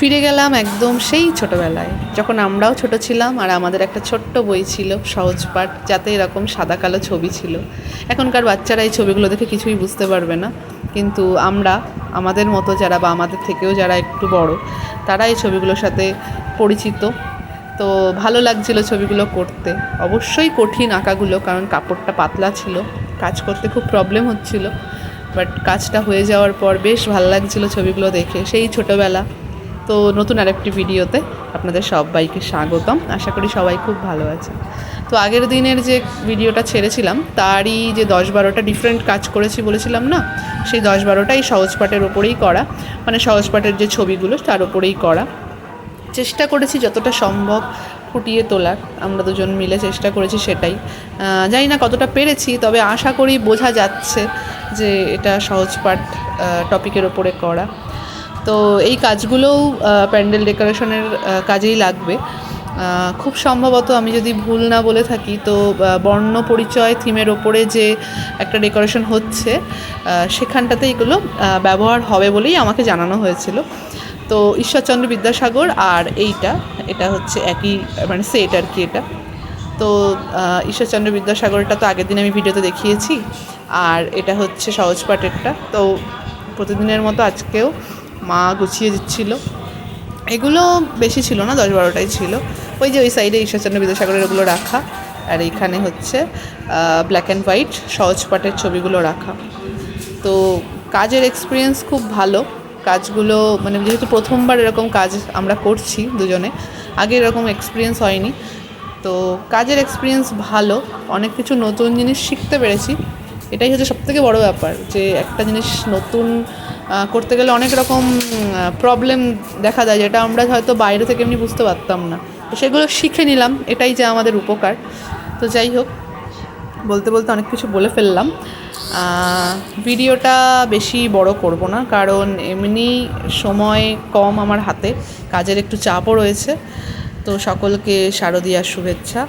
ফিরে গেলাম একদম সেই ছোটোবেলায়। যখন আমরাও ছোট ছিলাম আর আমাদের একটা ছোট্ট বই ছিল, সহজ পাঠ, যাতে এরকম সাদা কালো ছবি ছিল। এখনকার বাচ্চারা এই ছবিগুলো দেখে কিছুই বুঝতে পারবে না। কিন্তু আমরা, আমাদের মতো যারা বা আমাদের থেকেও যারা একটু বড়, তারা এই ছবিগুলোর সাথে পরিচিত। তো ভালো লাগছিল ছবিগুলো করতে। অবশ্যই কঠিন আঁকাগুলো, কারণ কাপড়টা পাতলা ছিল। কাজ করতে খুব প্রবলেম হচ্ছিল। বাট কাজটা হয়ে যাওয়ার পর বেশ ভালো লাগছিল ছবিগুলো দেখে। সেই ছোটোবেলা তো নতুন আরেকটি ভিডিওতে আপনাদের সবাইকে স্বাগতম। আশা করি সবাই খুব ভালো আছে তো আগের দিনের যে ভিডিওটা ছেড়েছিলাম, তারই যে দশ বারোটা ডিফারেন্ট কাজ করেছি বলেছিলাম না, সেই দশ বারোটাই সহজ পাঠের ওপরেই করা। মানে সহজ পাঠের যে ছবিগুলো, তার ওপরেই করা। চেষ্টা করেছি যতটা সম্ভব ফুটিয়ে তোলার। আমরা দুজন মিলে চেষ্টা করেছি সেটাই। জানি না কতটা পেরেছি, তবে আশা করি বোঝা যাচ্ছে যে এটা সহজ পাঠ টপিকের ওপরে করা। তো এই কাজগুলোও প্যান্ডেল ডেকোরেশনের কাজেই লাগবে। খুব সম্ভবত আমি যদি ভুল না বলে থাকি, তো বর্ণ পরিচয় থিমের ওপরে যে একটা ডেকোরেশন হচ্ছে সেখানটাতে এগুলো ব্যবহার হবে বলেই আমাকে জানানো হয়েছিল। তো ঈশ্বরচন্দ্র বিদ্যাসাগর আর এইটা, এটা হচ্ছে একই মানে সেট আর কি এটা। তো ঈশ্বরচন্দ্র বিদ্যাসাগরটা তো আগের দিন আমি ভিডিওতে দেখিয়েছি, আর এটা হচ্ছে সহজ পাঠেরটা। তো, প্রতিদিনের মতো আজকেও মা গুছিয়ে দিচ্ছিল। এগুলো বেশি ছিল না, দশ বারোটাই ছিল। ওই যে ওই সাইডে ঈশ্বরচন্দ্র বিদ্যাসাগরের ওগুলো রাখা। আর এইখানে হচ্ছে ব্ল্যাক অ্যান্ড হোয়াইট সহজ পাঠের ছবিগুলো রাখা। তো কাজের এক্সপিরিয়েন্স খুব ভালো। কাজগুলো মানে যেহেতু প্রথমবার এরকম কাজ আমরা করছি দুজনে, আগে এরকম এক্সপিরিয়েন্স হয়নি। তো কাজের এক্সপিরিয়েন্স ভালো। অনেক কিছু নতুন জিনিস শিখতে পেরেছি। এটাই হচ্ছে সবথেকে বড় ব্যাপার যে একটা জিনিস নতুন করতে গেলে অনেক রকম প্রবলেম দেখা যায়, যেটা আমরা হয়তো বাইরে থেকে এমনি বুঝতে পারতাম না। তো সেগুলো শিখে নিলাম, এটাই যে আমাদের উপকার। তো যাই হোক, বলতে বলতে অনেক কিছু বলে ফেললাম। ভিডিওটা বেশি বড় করব না, কারণ এমনি সময় কম আমার হাতে, কাজের একটু চাপও রয়েছে। তো সকলকে শারদীয়ার শুভেচ্ছা।